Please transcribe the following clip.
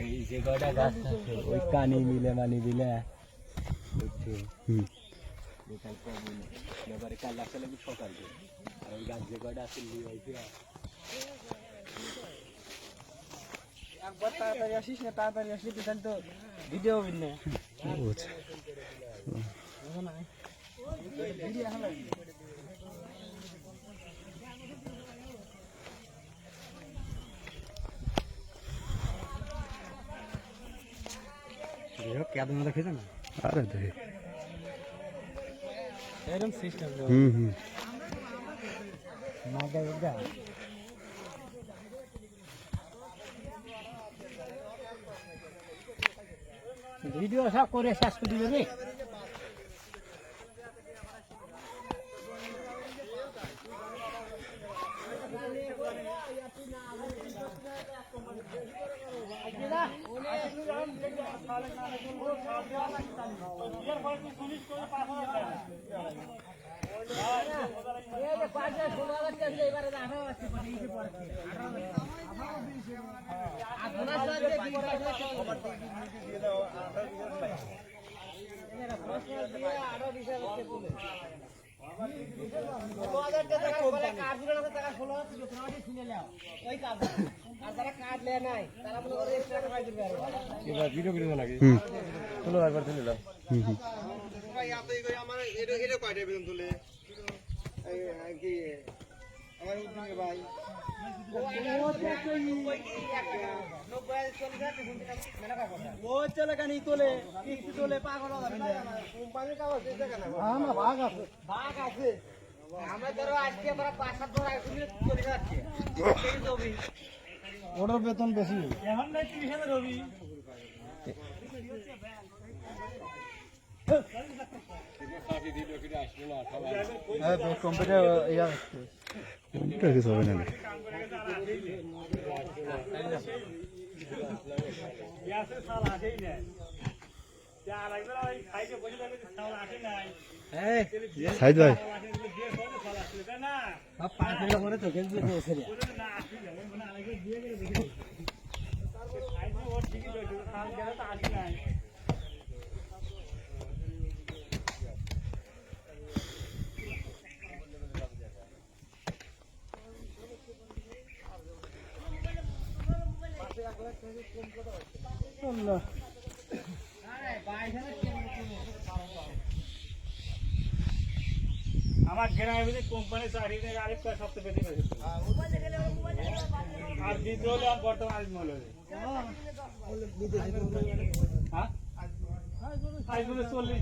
এই যে মানি মিলে বুঝছ ওই গাছ যে কয়টা আছে একবার তাড়াতাড়ি আসিস না তাড়াতাড়ি আসলে বিশাল তো ভিডিও হবে না আরে দেখি। হুম হুম। ভিডিও সব করে শেষ করে দিবে রে। এবার ভিডিও করে দেবো নাকি হুম চলো একবার তুলে নিলাম হুম হুম ভাগ আছে। ভাগ আছে? আমরা ধরো আজকে আমরা পাঁচ সাত আগে চলে যাচ্ছি। ওটার বেতন বেশি। এখন নাই তিরিশ হাজার রবি। হ্যাঁ ইয়া না সাইদ ভাই। পাঁচ হাজার করে তো কিন্তু আমার গ্রামে কোম্পানি চাকরি নেই আরেকটা সপ্তাহে পেতে বেশি আর দ্বিতীয় হলে আর বর্তমান আজমল হলে। হ্যাঁ। চল্লিশ